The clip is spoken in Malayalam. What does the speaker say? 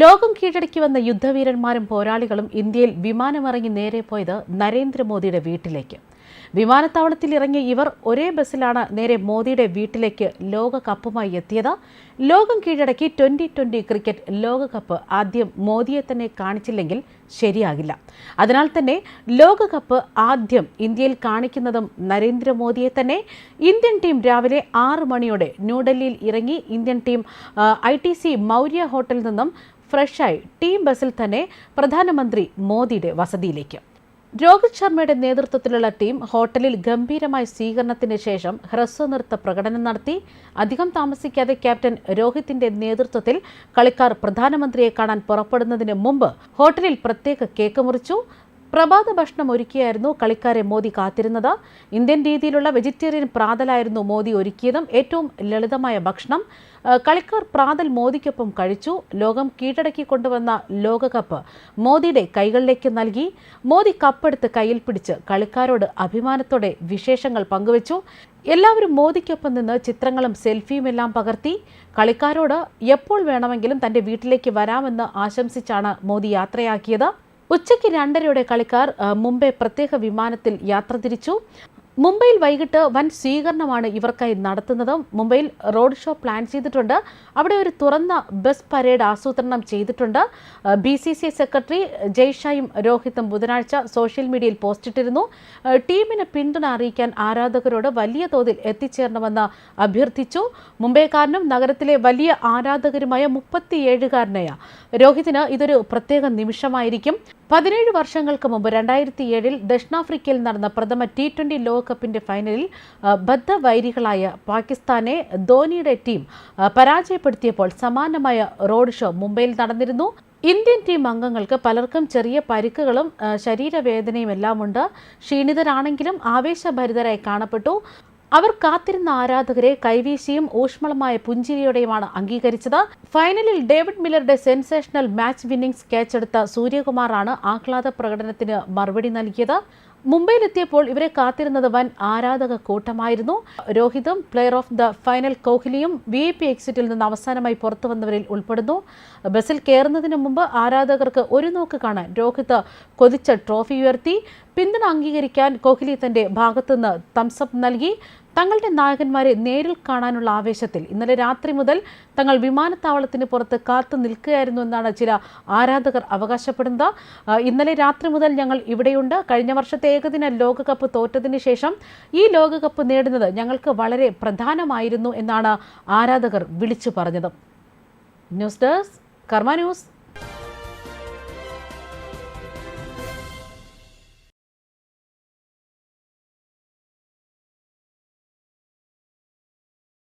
ലോകം കീഴടക്കി വന്ന യുദ്ധവീരന്മാരും പോരാളികളും ഇന്ത്യയിൽ വിമാനമിറങ്ങി നേരെ പോയത് നരേന്ദ്രമോദിയുടെ വീട്ടിലേക്ക്. വിമാനത്താവളത്തിൽ ഇറങ്ങിയ ഇവർ ഒരേ ബസ്സിലാണ് നേരെ മോദിയുടെ വീട്ടിലേക്ക് ലോകകപ്പുമായി എത്തിയത്. ലോകം കീഴടക്കി ട്വന്റി ട്വന്റി ക്രിക്കറ്റ് ലോകകപ്പ് ആദ്യം മോദിയെ തന്നെ കാണിച്ചില്ലെങ്കിൽ ശരിയാകില്ല. അതിനാൽ തന്നെ ലോകകപ്പ് ആദ്യം ഇന്ത്യയിൽ കാണിക്കുന്നതും നരേന്ദ്രമോദിയെ തന്നെ. ഇന്ത്യൻ ടീം രാവിലെ ആറ് മണിയോടെ ന്യൂഡൽഹിയിൽ ഇറങ്ങി Indian team I T C Maurya ഹോട്ടലിൽ നിന്നും ഫ്രഷായി ടീം ബസിൽ തന്നെ പ്രധാനമന്ത്രി മോദിയുടെ വസതിയിലേക്ക്. രോഹിത് ശർമ്മയുടെ നേതൃത്വത്തിലുള്ള ടീം ഹോട്ടലിൽ ഗംഭീരമായ സ്വീകരണത്തിന് ശേഷം ഹ്രസ്വനൃത്ത പ്രകടനം നടത്തി. അധികം താമസിക്കാതെ ക്യാപ്റ്റൻ രോഹിത്തിന്റെ നേതൃത്വത്തിൽ കളിക്കാർ പ്രധാനമന്ത്രിയെ കാണാൻ പുറപ്പെടുന്നതിന് മുമ്പ് ഹോട്ടലിൽ പ്രത്യേക കേക്ക് മുറിച്ചു. പ്രഭാത ഭക്ഷണം ഒരുക്കിയായിരുന്നു കളിക്കാരെ മോദി കാത്തിരുന്നത്. ഇന്ത്യൻ രീതിയിലുള്ള വെജിറ്റേറിയൻ പ്രാതലായിരുന്നു മോദി ഒരുക്കിയതും ഏറ്റവും ലളിതമായ ഭക്ഷണം. കളിക്കാർ പ്രാതൽ മോദിക്കൊപ്പം കഴിച്ചു. ലോകം കീഴടക്കി കൊണ്ടുവന്ന ലോകകപ്പ് മോദിയുടെ കൈകളിലേക്ക് നൽകി. മോദി കപ്പെടുത്ത് കയ്യിൽ പിടിച്ച് കളിക്കാരോട് അഭിമാനത്തോടെ വിശേഷങ്ങൾ പങ്കുവച്ചു. എല്ലാവരും മോദിക്കൊപ്പം നിന്ന് ചിത്രങ്ങളും സെൽഫിയും എല്ലാം പകർത്തി. കളിക്കാരോട് എപ്പോൾ വേണമെങ്കിലും തന്റെ വീട്ടിലേക്ക് വരാമെന്ന് ആശംസിച്ചാണ് മോദി യാത്രയാക്കിയത്. ഉച്ചയ്ക്ക് രണ്ടരയോടെ കളിക്കാർ മുംബൈ പ്രത്യേക വിമാനത്തിൽ യാത്ര തിരിച്ചു. മുംബൈയിൽ വൈകിട്ട് വൻ സ്വീകരണമാണ് ഇവർക്കായി നടത്തുന്നത്. മുംബൈയിൽ റോഡ് ഷോ പ്ലാൻ ചെയ്തിട്ടുണ്ട്. അവിടെ ഒരു തുറന്ന ബസ് പരേഡ് ആസൂത്രണം ചെയ്തിട്ടുണ്ട്. ബി സി സി സെക്രട്ടറി ജയ്ഷായും രോഹിത്തും ബുധനാഴ്ച സോഷ്യൽ മീഡിയയിൽ പോസ്റ്റിട്ടിരുന്നു. ടീമിന് പിന്തുണ അറിയിക്കാൻ ആരാധകരോട് വലിയ തോതിൽ എത്തിച്ചേരണമെന്ന് അഭ്യർത്ഥിച്ചു. മുംബൈക്കാരനും നഗരത്തിലെ വലിയ ആരാധകരുമായ മുപ്പത്തിയേഴുകാരനായ രോഹിത്തിന് ഇതൊരു പ്രത്യേക നിമിഷമായിരിക്കും. പതിനേഴ് വർഷങ്ങൾക്ക് മുമ്പ് രണ്ടായിരത്തി ഏഴിൽ ദക്ഷിണാഫ്രിക്കയിൽ നടന്ന പ്രഥമ ടി ട്വന്റി ലോകകപ്പിന്റെ ഫൈനലിൽ ബദ്ധ ബദ്ധവൈരികളായ പാകിസ്ഥാനെ ധോണിയുടെ ടീം പരാജയപ്പെടുത്തിയപ്പോൾ സമാനമായ റോഡ് ഷോ മുംബൈയിൽ നടന്നിരുന്നു. ഇന്ത്യൻ ടീം അംഗങ്ങൾക്ക് പലർക്കും ചെറിയ പരിക്കുകളും ശരീരവേദനയും എല്ലാം ഉണ്ട് ക്ഷീണിതരാണെങ്കിലും ആവേശഭരിതരായി കാണപ്പെട്ടു. അവർ കാത്തിരുന്ന ആരാധകരെ കൈവീശിയും ഊഷ്മളമായ പുഞ്ചിരിയോടെയുമാണ് അംഗീകരിച്ചത്. ഫൈനലിൽ ഡേവിഡ് മില്ലറുടെ സെൻസേഷണൽ മാച്ച് വിന്നിംഗ്സ് ക്യാച്ച് എടുത്ത സൂര്യകുമാറാണ് ആഹ്ലാദ പ്രകടനത്തിന് മറുപടി നൽകിയത്. മുംബൈയിലെത്തിയപ്പോൾ ഇവരെ കാത്തിരുന്നത് വൻ ആരാധക കൂട്ടമായിരുന്നു. രോഹിതും പ്ലെയർ ഓഫ് ദ ഫൈനൽ കോഹ്ലിയും വി ഐ പി എക്സിറ്റിൽ നിന്ന് അവസാനമായി പുറത്തു വന്നവരിൽ ഉൾപ്പെടുന്നു. ബസ്സിൽ കയറുന്നതിന് മുമ്പ് ആരാധകർക്ക് ഒരു നോക്ക് കാണാൻ രോഹിത് കൊതിച്ച ട്രോഫി ഉയർത്തി. പിന്തുണ അംഗീകരിക്കാൻ കോഹ്ലി തന്റെ ഭാഗത്തുനിന്ന് തംസപ്പ് നൽകി. തങ്ങളുടെ നായകന്മാരെ നേരിൽ കാണാനുള്ള ആവേശത്തിൽ ഇന്നലെ രാത്രി മുതൽ തങ്ങൾ വിമാനത്താവളത്തിന് പുറത്ത് കാത്തു നിൽക്കുകയായിരുന്നു എന്നാണ് ചില ആരാധകർ അവകാശപ്പെടുന്നത്. ഇന്നലെ രാത്രി മുതൽ ഞങ്ങൾ ഇവിടെയുണ്ട്. കഴിഞ്ഞ വർഷത്തെ ഏകദിന ലോകകപ്പ് തോറ്റതിന് ശേഷം ഈ ലോകകപ്പ് നേടുന്നത് ഞങ്ങൾക്ക് വളരെ പ്രധാനമായിരുന്നു എന്നാണ് ആരാധകർ വിളിച്ചു പറഞ്ഞത്. News desk Karma news.